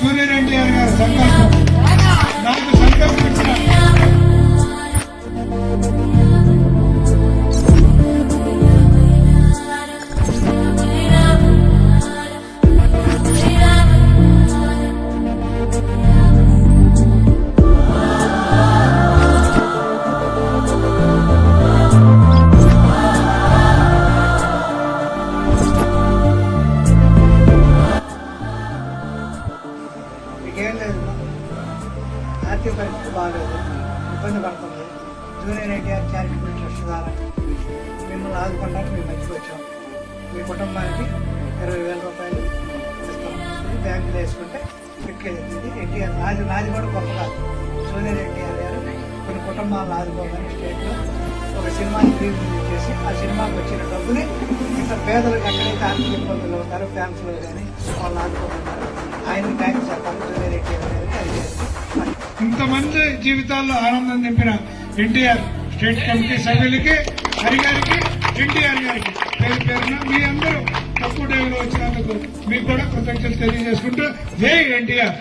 సూర్యరెడ్డి ఎన్టీఆర్ గారి సంకల్పం. ఆర్థిక పరిస్థితి బాగాలేదు ఇబ్బంది పడుతుంది జూనియర్ ఎన్టీఆర్ చారిటబుల్ ట్రస్ట్ ద్వారా మిమ్మల్ని ఆదుకోవడానికి మేము మంచిగా వచ్చాం మీ కుటుంబానికి ఇరవై వేల రూపాయలు ఇస్తాం ఇది బ్యాంకులో వేసుకుంటే పెట్టేది ఇది ఎన్టీఆర్ నాది నాది కూడా గొప్ప కాదు జూనియర్ ఎన్టీఆర్ గారు కొన్ని కుటుంబాలను ఆదుకోవాలని స్టేట్లో ఒక సినిమాని రిలీజ్ చేసి ఆ సినిమాకి వచ్చిన డబ్బుని ఇంత పేదలకు ఎక్కడైతే ఆర్థిక ఇబ్బందులు ఉంటారో ఫ్యాన్స్లో కానీ వాళ్ళు ఆదుకోమంటారు ఆయన థ్యాంక్స్ చెప్పాలి మంది జీవితాల్లో ఆనందం నింపిన ఎన్టీఆర్ స్టేట్ కమిటీ సభ్యులకి హరిగారికి ఎన్టీఆర్ గారికి పేరు పేరున మీ అందరూ తక్కువ టైంలో వచ్చినందుకు మీకు కూడా కృతజ్ఞతలు తెలియజేసుకుంటూ జై ఎన్టీఆర్.